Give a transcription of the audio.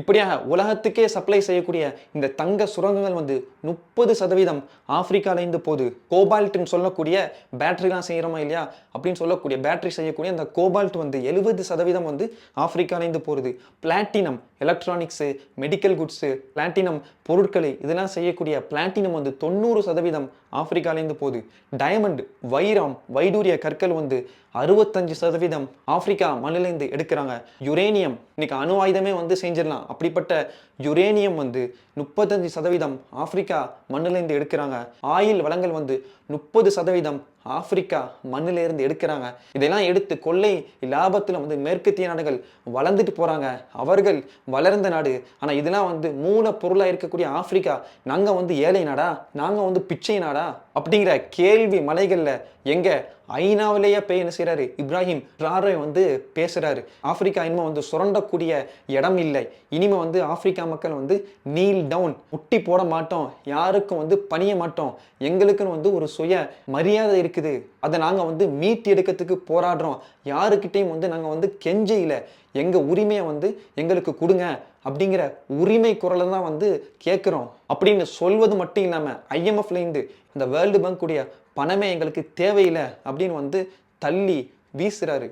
இப்படியாக உலகத்துக்கே சப்ளை செய்யக்கூடிய இந்த தங்க சுரங்கங்கள் வந்து முப்பது சதவீதம் ஆப்பிரிக்காலேருந்து போகுது கோபால்ட்டுன்னு சொல்லக்கூடிய பேட்டரிலாம் செய்கிறோமா இல்லையா? அப்படின்னு சொல்லக்கூடிய பேட்டரி செய்யக்கூடிய அந்த கோபால்ட் வந்து எழுபது சதவீதம் வந்து ஆப்பிரிக்காலேருந்து போகிறது platinum electronics medical goods platinum பொருட்களை இதெல்லாம் செய்யக்கூடிய பிளாட்டினம் வந்து தொண்ணூறு சதவீதம் ஆப்பிரிக்காலேருந்து போகுது. டைமண்ட் வைரம் வைடூரிய கற்கள் வந்து அறுபத்தஞ்சு சதவீதம் ஆப்பிரிக்கா மண்ணிலேருந்து எடுக்கிறாங்க. யுரேனியம் இன்னைக்கு அணு ஆயுதமே வந்து செஞ்சிடலாம். அப்படிப்பட்ட யுரேனியம் வந்து முப்பத்தஞ்சு சதவீதம் ஆப்பிரிக்கா மண்ணிலேருந்து எடுக்கிறாங்க. ஆயில் வளங்கள் வந்து முப்பது சதவீதம் ஆப்பிரிக்கா மண்ணிலேருந்து எடுக்கிறாங்க. இதெல்லாம் எடுத்து கொள்ளை லாபத்தில் வந்து மேற்கத்திய நாடுகள் வளர்ந்துட்டு போகிறாங்க அவர்கள் வளர்ந்த நாடு. ஆனால் இதெல்லாம் வந்து மூல பொருளாக இருக்கக்கூடிய ஆப்பிரிக்கா. நாங்கள் வந்து ஏழை நாடா? நாங்கள் வந்து பிச்சை நாடா? அப்படிங்கிற கேள்வி மலைகளில் எங்கே ஐநாவிலேயே போய் என்ன செய்கிறாரு இப்ராஹிம் ராரை வந்து பேசுகிறாரு ஆப்பிரிக்கா இனிமே வந்து சுரண்டக்கூடிய இடம் இல்லை. இனிமே வந்து ஆப்பிரிக்கா மக்கள் வந்து நீல் டவுன் முட்டி போட மாட்டோம். யாருக்கும் வந்து பணிய மாட்டோம். எங்களுக்குன்னு வந்து ஒரு சுய மரியாதை இருக்கு இருக்குது. அதை நாங்கள் வந்து மீட்டு எடுக்கிறதுக்கு போராடுறோம். யாருக்கிட்டையும் வந்து நாங்கள் வந்து கெஞ்சையில் எங்கள் உரிமையை வந்து எங்களுக்கு கொடுங்க அப்படிங்கிற உரிமை குரலை தான் வந்து கேட்குறோம். அப்படின்னு சொல்வது மட்டும் இல்லாமல் ஐஎம்எஃப்லேருந்து இந்த வேர்ல்டு பேங்க் உடைய பணமே எங்களுக்கு தேவையில்லை அப்படின்னு வந்து தள்ளி வீசுகிறாரு